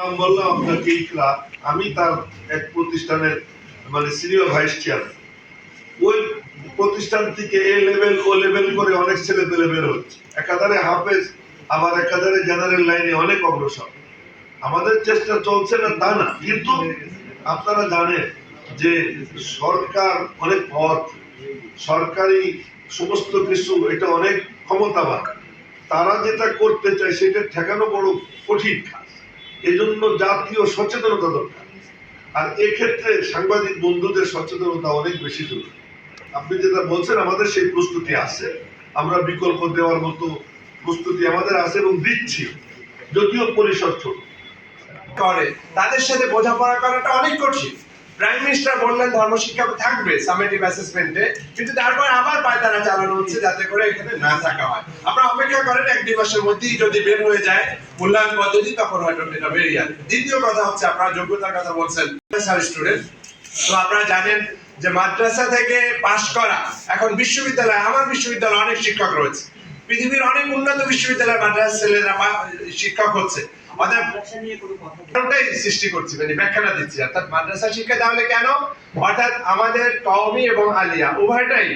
নাম বললাম আপনাকে ইকরা আমি তার এক প্রতিষ্ঠানের মানে সিনিয়র ভাইস চেয়ারম্যান ওই প্রতিষ্ঠান থেকে এ লেভেল ও লেভেল করে অনেক ছেলে পেলে বের হচ্ছে। একাধারে হাফেজ, আবার একাধারে জেনারেল লাইনে অনেক অগ্রসর। আমাদের চেষ্টা চলছে না, তা না। কিন্তু আপনারা জানেন যে সরকার অনেক পথ। সরকারি সমস্ত কিছু, এটা অনেক ক্ষমতাবান। তারা যেটা করতে চায়, সেটা ঠেকানো বড় কঠিন এজন্য জাতীয় সচেতনতা দরকার। আর এক্ষেত্রে সাংবাদিক বন্ধুদের সচেতনতা অনেক বেশি জরুরি। আপনি যেটা বলছেন, আমাদের সেই প্রস্তুতি আছে। আমরা বিকল্প দেওয়ার মতো প্রস্তুতি আমাদের আছে এবং দিচ্ছি। যদিও পরিসর ছোট। করে তাদের সাথে বোঝাপড়া করাটা অনেক কঠিন। প্রাইম মিনিস্টার বললেন ধর্ম শিক্ষা থাকবে সামেটিভ অ্যাসেসমেন্টে কিন্তু তারপর আবার পায়তারা চালানো হচ্ছে যাতে করে এখানে না থাকা হয়। আপনারা অপেক্ষা করেন, এক দুই মাসের মধ্যেই যদি বের হয়ে যায়, মূল্যায়ন পদ্ধতি, তখন হয়তো এটা বেরিয়ে দ্বিতীয় কথা হচ্ছে, আপনারা যোগ্যতার কথা বলছেন স্টুডেন্ট তো আপনারা জানেন যে মাদ্রাসা থেকে পাশ করা, এখন বিশ্ববিদ্যালয়, আমার বিশ্ববিদ্যালয়ে অনেক শিক্ষক রয়েছে। পৃথিবীর অনেক উন্নত বিশ্ববিদ্যালয়ের মাদ্রাসা ছেলেরা শিক্ষক হচ্ছে। অর্থাৎ কারণটাই সৃষ্টি করছি মানে ব্যাখ্যাটা দিচ্ছি। অর্থাৎ মাদ্রাসা শিক্ষা তাহলে কেন? অর্থাৎ আমাদের কওমি এবং আলিয়া উভয়টাই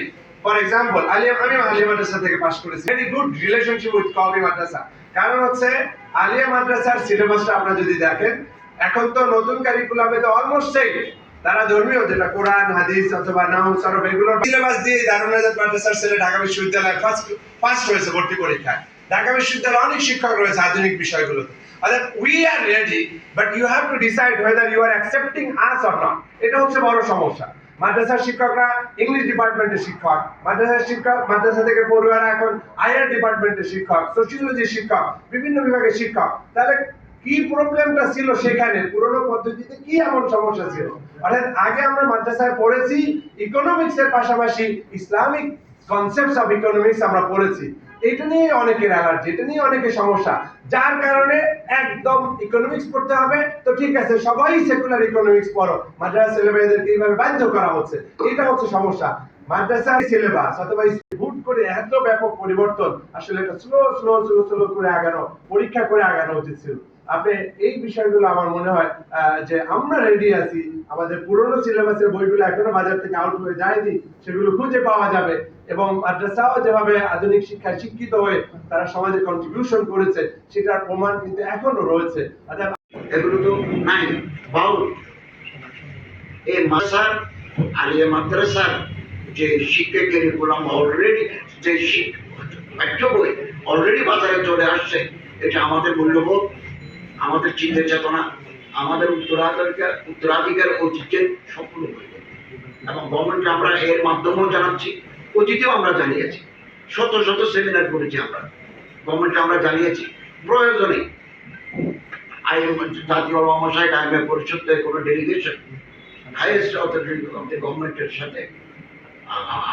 ফর এক্সাম্পল আলিয়া আমি আলিয়া মাদ্রাসা থেকে পাশ করেছি। ভেরি গুড রিলেশনশিপ উইথ কওমি মাদ্রাসা। কারণ হচ্ছে আলিয়া মাদ্রাসার সিলেবাসটা আপনারা যদি দেখেন এখন তো নতুন কারিকুলামে তো অলমোস্ট সেম তারা ধর্মীয় যেটা কোরআন হাদিস অথবা নাম সরব এগুলোর সিলেবাস দিয়ে মাদ্রাসার ছেলে ঢাকা বিশ্ববিদ্যালয়ে ফার্স্ট ফার্স্ট হয়েছে ভর্তি পরীক্ষায়। ঢাকা বিশ্ববিদ্যালয়ে অনেক শিক্ষক রয়েছে আধুনিক বিষয়গুলোতে। অর্থাৎ we are ready but you have to decide whether you are accepting us or not এটা হচ্ছে বড় সমস্যা। মাদ্রাসার শিক্ষকরা ইংলিশ ডিপার্টমেন্টের শিক্ষক, মাদ্রাসার শিক্ষক, মাদ্রাসা থেকে পড়ুয়ারা এখন আইআর ডিপার্টমেন্টের শিক্ষক সোশিওলজি শিক্ষক, বিভিন্ন বিভাগের শিক্ষক। তাহলে কি প্রবলেমটা ছিল সেখানে? পুরনো পদ্ধতিতে কি এমন সমস্যা ছিল? অর্থাৎ আগে আমরা মাদ্রাসায় পড়েছি ইকোনমিক্স পাশাপাশি ইসলামিক কনসেপ্টস অফ ইকোনমিক্স আমরা পড়েছি। এটা নিয়ে অনেকের অ্যালার্জি এটা নিয়ে অনেকের সমস্যা। যার কারণে একদম ইকোনমিক্স পড়তে হবে। তো ঠিক আছে, সবাই সেকুলার ইকোনমিক্স পড়ো। মাদ্রাসা ছেলেমেয়েদেরকে এইভাবে বাধ্য করা হচ্ছে। এটা হচ্ছে সমস্যা। মাদ্রাসার সিলেবাস অথবা হুট করে এত ব্যাপক পরিবর্তন, আসলে এটা স্লো স্লো স্লো স্লো করে আগানো, পরীক্ষা করে আগানো উচিত ছিল। আপনি এই বিষয়গুলো আমার মনে হয় যে আমরা রেডি আছি, আমাদের পুরনো সিলেবাসের বইগুলো এখনও বাজার থেকে আউট হয়ে যায়নি, সেগুলো খুঁজে পাওয়া যাবে এবং মাদ্রাসাও যেভাবে আধুনিক শিক্ষায় শিক্ষিত হয়ে তারা সমাজে কন্ট্রিবিউশন করেছে, সেটার প্রমাণ কিন্তু এখনও রয়েছে। অর্থাৎ এগুলো তো নাই, বাউল। এই মাদ্রাসার, আলিয়া মাদ্রাসার যে শিক্ষা কারিকুলাম অলরেডি যে পাঠ্য বই অলরেডি বাজারে চলে আসছে, এটা আমাদের মূল্যবোধ, আমাদের চিন্তা চেতনা, আমাদের উত্তরাধিকার উত্তরাধিকার ঐতিহ্যের সম্পূর্ণ বই এবং গভর্নমেন্টকে আমরা এর মাধ্যমেও জানাচ্ছি, অতীতেও আমরা জানিয়েছি, শত শত সেমিনার করেছি আমরা। গভর্নমেন্টকে আমরা জানিয়েছি, প্রয়োজনে আইন জাতীয় মহাশয় আইনের পরিষদ থেকে কোনো ডেলিগেশন হাইয়েস্ট অথরিটি গভর্নমেন্টের সাথে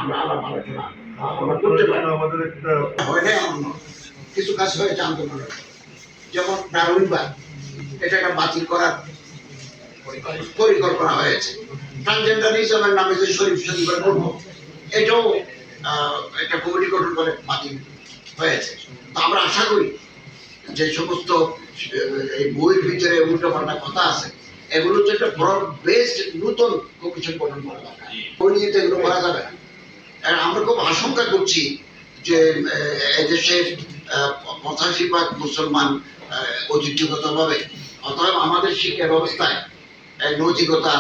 আমরা কিছু কাজ হয়েছে যেমন বাতিল করার পরিকল্পনা হয়েছে। ট্রান্সজেন্ডারিজমের নামে যে শরীফ শরীফের করব এটাও একটা কমিটি গঠন করে বাতিল হয়েছে। তো আমরা আশা করি যে সমস্ত এই বইয়ের ভিতরে উল্টোপাল্টা কথা আছে। এগুলো একটা ব্রড বেসড কমিশন গঠন করা দরকার। বই নিয়ে এগুলো করা যাবে আমরা খুব আশঙ্কা করছি যে এদেশের পঁচাশি ভাগ মুসলমান অতএব আমাদের শিক্ষা ব্যবস্থায় নৈতিকতা,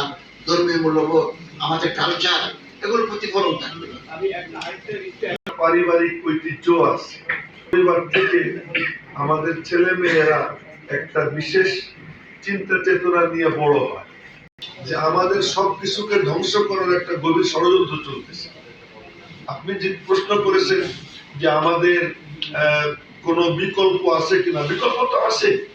ধর্মীয় মূল্যবোধ, আমাদের কালচার এগুলোর প্রতিফলন থাকবে। পারিবারিক ঐতিহ্য আছে। পরিবার থেকে আমাদের ছেলে মেয়েরা একটা বিশেষ চিন্তা চেতনা নিয়ে বড় হয়। যে আমাদের সবকিছুকে ধ্বংস করার একটা গভীর ষড়যন্ত্র চলতেছে। আপনি যে প্রশ্ন করেছেন যে আমাদের কোনো বিকল্প আছে কিনা? বিকল্প তো আছে।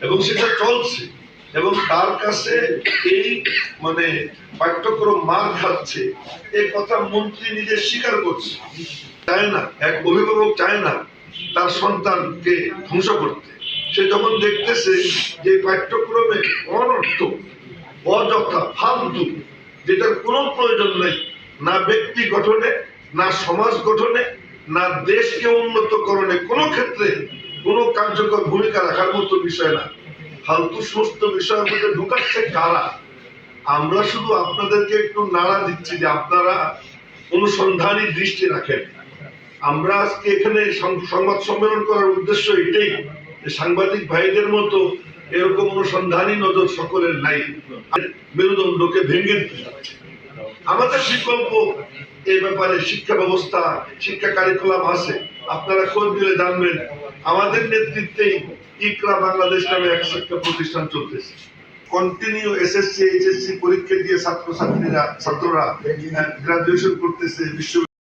এবং সেটা চলছে। এবং তার কাছে এই মানে পাঠ্যক্রম মার খাচ্ছে এই কথা মন্ত্রী নিজে স্বীকার করছে। চায় না এক অভিভাবক চায় না তার সন্তানকে ধ্বংস করতে। সে যখন দেখতেছে যে পাঠ্যক্রমে অনর্থ, অযথা, ফালতু, যেটার কোনো প্রয়োজন নেই, না ব্যক্তি গঠনে, না সমাজ গঠনে, না দেশকে উন্নতকরণে, কোনো ক্ষেত্রে কোনো কার্যকর ভূমিকা রাখার মতো বিষয় না। ফালতু সমস্ত বিষয়ের মধ্যে ঢুকাচ্ছে কারা? আমরা শুধু আপনাদেরকে একটু নাড়া দিচ্ছি যে আপনারা অনুসন্ধানী দৃষ্টি রাখেন। আমরা আজকে এখানে সংবাদ সম্মেলন করার উদ্দেশ্য এটাই। সাংবাদিক ভাইদের মতো এরকম অনুসন্ধানী নজর সকলের নাই। মেরুদণ্ডকে ভেঙে আমাদের বিকল্প এই ব্যাপারে শিক্ষা ব্যবস্থা, শিক্ষা কারিকুলাম আছে। আপনারা খোঁজ দিলে জানবেন, আমাদের নেতৃত্বেই ইকরা বাংলাদেশ নামে এক শিক্ষা প্রতিষ্ঠান চলতেছে। কন্টিনিউ এসএসসি এইচএসসি পরীক্ষা দিয়ে ছাত্রছাত্রীরা, ছাত্ররা গ্রাজুয়েশন করতেছে বিশ্ব